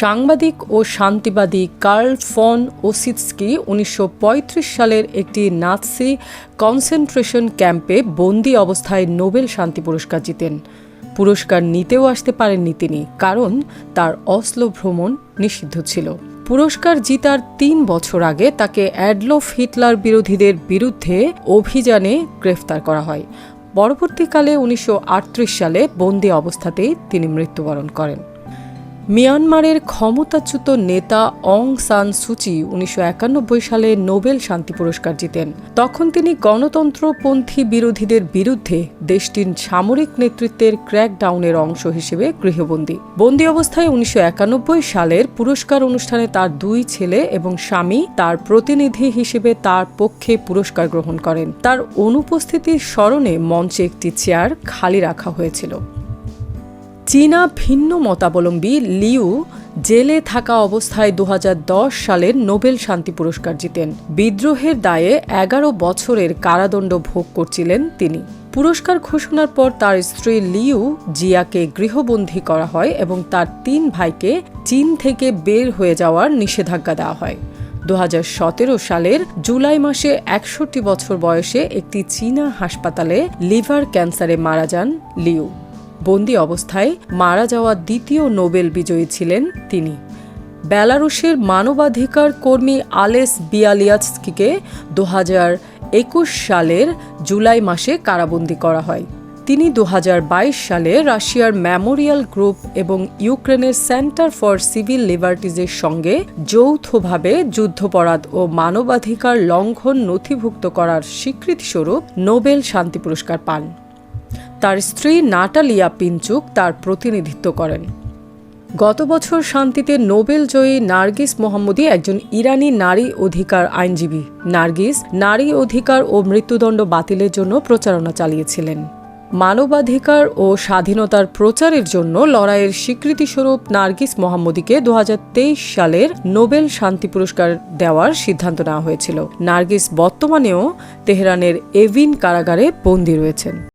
সাংবাদিক ও শান্তিবাদী curl von ওসিৎস্কি উনিশশো সালের একটি নাৎসি কনসেন্ট্রেশন ক্যাম্পে বন্দি অবস্থায় নোবেল শান্তি পুরস্কার জিতেন। পুরস্কার নিতেও আসতে পারেননি তিনি, কারণ তার অসলো ভ্রমণ নিষিদ্ধ ছিল। পুরস্কার জিতার তিন বছর আগে তাকে অ্যাডলফ হিটলার বিরোধীদের বিরুদ্ধে অভিযানে গ্রেফতার করা হয়। পরবর্তীকালে উনিশশো আটত্রিশ সালে বন্দি অবস্থাতেই তিনি মৃত্যুবরণ করেন। মিয়ানমারের ক্ষমতাচ্যুত নেতা অং সান সুচি উনিশশো একানব্বই সালে নোবেল শান্তি পুরস্কার জিতেন। তখন তিনি গণতন্ত্রপন্থী বিরোধীদের বিরুদ্ধে দেশটির সামরিক নেতৃত্বের ক্র্যাকডাউনের অংশ হিসেবে গৃহবন্দী। বন্দী অবস্থায় উনিশশো একানব্বই সালের পুরস্কার অনুষ্ঠানে তার দুই ছেলে এবং স্বামী তার প্রতিনিধি হিসেবে তার পক্ষে পুরস্কার গ্রহণ করেন। তার অনুপস্থিতির স্মরণে মঞ্চে একটি চেয়ার খালি রাখা হয়েছিল। চীনা ভিন্ন মতাবলম্বী লিউ জেলে থাকা অবস্থায় দু হাজার দশ সালের নোবেল শান্তি পুরস্কার জিতেন। বিদ্রোহের দায়ে এগারো বছরের কারাদণ্ড ভোগ করছিলেন তিনি। পুরস্কার ঘোষণার পর তার স্ত্রী লিউ জিয়াকে গৃহবন্দী করা হয় এবং তার তিন ভাইকে চীন থেকে বের হয়ে যাওয়ার নিষেধাজ্ঞা দেওয়া হয়। দু হাজার সতেরো সালের জুলাই মাসে একষট্টি বছর বয়সে একটি চীনা হাসপাতালে লিভার ক্যান্সারে মারা যান লিউ। বন্দি অবস্থায় মারা যাওয়া দ্বিতীয় নোবেল বিজয়ী ছিলেন তিনি। বেলারুশের মানবাধিকার কর্মী আলেস বিয়ালিয়াৎস্কিকে দু একুশ সালের জুলাই মাসে কারাবন্দী করা হয়। তিনি দু হাজার বাইশ সালে রাশিয়ার মেমোরিয়াল গ্রুপ এবং ইউক্রেনের সেন্টার ফর সিভিল লিবার্টিজের সঙ্গে যৌথভাবে যুদ্ধপরাধ ও মানবাধিকার লঙ্ঘন নথিভুক্ত করার স্বীকৃতিস্বরূপ নোবেল শান্তি পুরস্কার পান। তার স্ত্রী নাটালিয়া পিঞ্চুক তার প্রতিনিধিত্ব করেন। গত বছর শান্তিতে নোবেল জয়ী নার্গিস মোহাম্মদী একজন ইরানি নারী অধিকার আইনজীবী। নার্গিস নারী অধিকার ও মৃত্যুদণ্ড বাতিলের জন্য প্রচারণা চালিয়েছিলেন। মানবাধিকার ও স্বাধীনতার প্রচারের জন্য লড়াইয়ের স্বীকৃতিস্বরূপ নার্গিস মোহাম্মদীকে দু হাজার তেইশ সালের নোবেল শান্তি পুরস্কার দেওয়ার সিদ্ধান্ত নেওয়া হয়েছিল। নার্গিস বর্তমানেও তেহরানের এভিন কারাগারে বন্দী রয়েছেন।